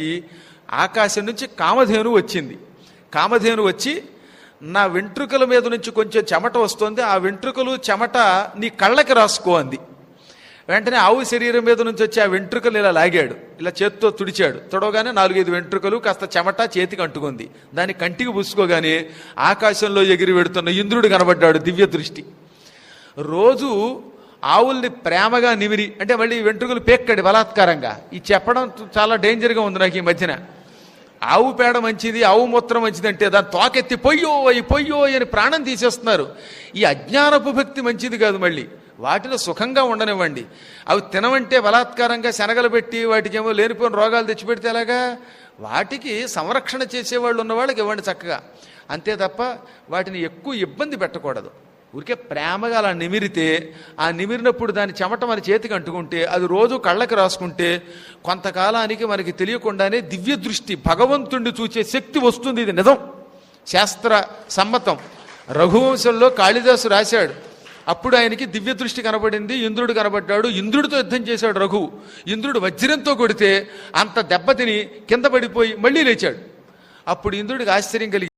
సమయానికి ఆకాశం నుంచి కామధేను వచ్చింది. కామధేను వచ్చి నా వెంట్రుకల మీద నుంచి కొంచెం చెమట వస్తుంది ఆ వెంట్రుకలు చెమట నీ కళ్ళకి రాసుకో అంది. వెంటనే ఆవు శరీరం మీద నుంచి వచ్చి ఆ వెంట్రుకలు ఇలా లాగాడు. ఇలా చేత్తో తుడిచాడు. తుడవగానే నాలుగైదు వెంట్రుకలు కాస్త చెమట చేతికి అంటుకుంది. దాని కంటికి పూసుకోగానే ఆకాశంలో ఎగిరి వెడుతున్న ఇంద్రుడు కనబడ్డాడు దివ్య దృష్టి. రోజు ఆవుల్ని ప్రేమగా నిమిరి అంటే మళ్ళీ వెంట్రుకలు పేక్కడి బలాత్కారంగా. ఈ చెప్పడం చాలా డేంజర్గా ఉంది నాకు ఈ మధ్యన. ఆవు పేడ మంచిది ఆవు మూత్రం మంచిది అంటే దాన్ని తోకెత్తి పొయ్యో అయి పొయ్యో అని ప్రాణం తీసేస్తున్నారు. ఈ అజ్ఞానపు భక్తి మంచిది కాదు మళ్ళీ. వాటిలో సుఖంగా ఉండనివ్వండి. అవి తినవంటే బలాత్కారంగా శనగలు పెట్టి వాటికేమో లేనిపోయిన రోగాలు తెచ్చిపెడితే ఎలాగా? వాటికి సంరక్షణ చేసేవాళ్ళు ఉన్న వాళ్ళకి ఇవ్వండి చక్కగా. అంతే తప్ప వాటిని ఎక్కువ ఇబ్బంది పెట్టకూడదు. ఊరికే ప్రేమగా అలా నిమిరితే ఆ నిమిరినప్పుడు దాని చెమట మన చేతికి అంటుకుంటే అది రోజు కళ్ళకి రాసుకుంటే కొంతకాలానికి మనకి తెలియకుండానే దివ్య దృష్టి భగవంతుణ్ణి చూచే శక్తి వస్తుంది. ఇది నిజం. శాస్త్ర సమ్మతం. రఘువంశంలో కాళిదాసు రాశాడు. అప్పుడు ఆయనకి దివ్య దృష్టి కనబడింది ఇంద్రుడు కనబడ్డాడు. ఇంద్రుడితో యుద్ధం చేశాడు రఘు. ఇంద్రుడు వజ్రంతో కొడితే అంత దెబ్బతిని కింద పడిపోయి మళ్ళీ లేచాడు. అప్పుడు ఇంద్రుడికి ఆశ్చర్యం కలిగి